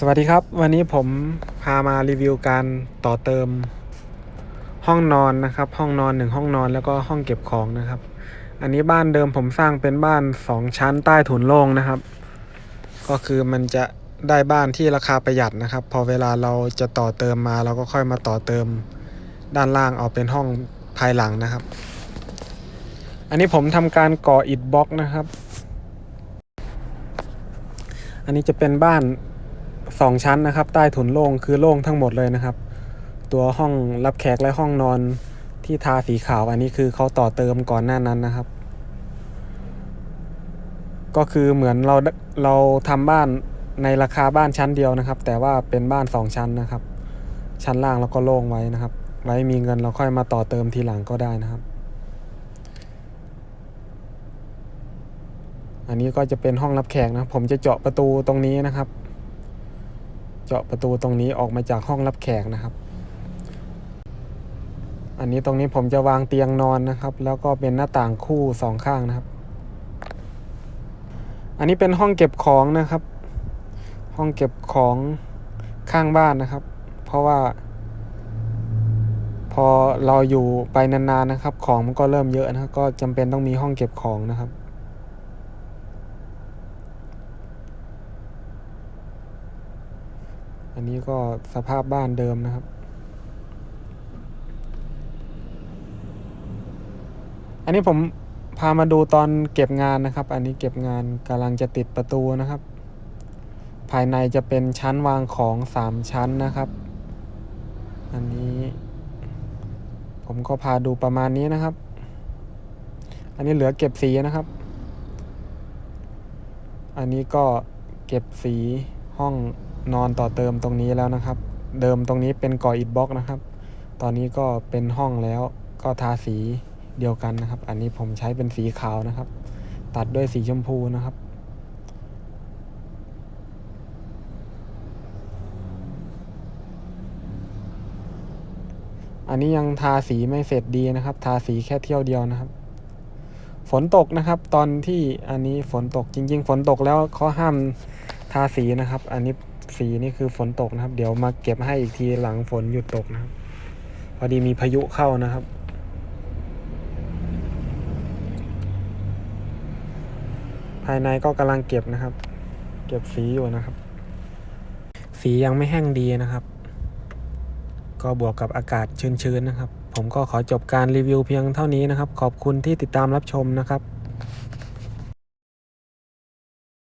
สวัสดีครับ วันนี้ผมพามารีวิวการต่อเติมห้องนอนนะครับ ห้องนอนหนึ่งห้องนอนแล้วก็ห้องเก็บของนะครับ อันนี้บ้านเดิมผมสร้างเป็นบ้านสองชั้นใต้ถุนโล่งนะครับ ก็คือมันจะได้บ้านที่ราคาประหยัดนะครับ พอเวลาเราจะต่อเติมมาเราก็ค่อยมาต่อเติมด้านล่างเอาเป็นห้องภายหลังนะครับ อันนี้ผมทำการก่ออิฐบล็อกนะครับ อันนี้จะเป็นบ้าน สองชั้นนะครับ ใต้ถุนโล่งคือโล่งทั้งหมดเลยนะครับ ตัวห้องรับแขกและห้องนอนที่ทาสีขาวอันนี้คือเขาต่อเติมก่อนหน้านั้นนะครับ ก็คือเหมือนเราเราทำบ้านในราคาบ้านชั้นเดียวนะครับ แต่ว่าเป็นบ้านสองชั้นนะครับ ชั้นล่างเราก็โล่งไว้นะครับ ไว้มีเงินเราค่อยมาต่อเติมทีหลังก็ได้นะครับ อันนี้ก็จะเป็นห้องรับแขกนะ ผมจะเจาะประตูตรงนี้นะครับ เจาะประตูตรงนี้ออกมาจากห้องรับแขกนะครับ อันนี้ตรงนี้ผมจะวางเตียงนอนนะครับ แล้วก็เป็นหน้าต่างคู่สองข้างนะครับ อันนี้เป็นห้องเก็บของนะครับ ห้องเก็บของข้างบ้านนะครับ เพราะว่า พอเราอยู่ไปนานๆนะครับ ของมันก็เริ่มเยอะนะครับ ก็จำเป็นต้องมีห้องเก็บของนะครับ อันนี้ก็สภาพบ้านเดิมนะครับ อันนี้ผมพามาดูตอนเก็บงานนะครับ อันนี้เก็บงานกำลังจะติดประตูนะครับ ภายในจะเป็นชั้นวางของสามชั้นนะครับ อันนี้ ผมก็พาดูประมาณนี้นะครับ อันนี้เหลือเก็บสีนะครับ อันนี้ก็เก็บสีห้อง นอนต่อเติมตรงนี้แล้วนะครับ เดิมตรงนี้เป็นก่ออิฐบล็อกนะครับ ตอนนี้ก็เป็นห้องแล้วก็ทาสีเดียวกันนะครับ อันนี้ผมใช้เป็นสีขาวนะครับ ตัดด้วยสีชมพูนะครับอันนี้ยังทาสีไม่เสร็จดีนะครับ ทาสีแค่เที่ยวเดียวนะครับ ฝนตกนะครับ ตอนที่อันนี้ฝนตกจริง ๆ ฝนตกแล้วเขาห้ามทาสีนะครับ อันนี้ สีนี่คือฝนตกนะครับ เดี๋ยวมาเก็บให้อีกทีหลังฝนหยุดตกนะครับ พอดีมีพายุเข้านะครับ ภายในก็กำลังเก็บนะครับ เก็บสีอยู่นะครับ สียังไม่แห้งดีนะครับ ก็บวกกับอากาศชื้นๆนะครับ ผมก็ขอจบการรีวิวเพียงเท่านี้นะครับ ขอบคุณที่ติดตามรับชมนะครับ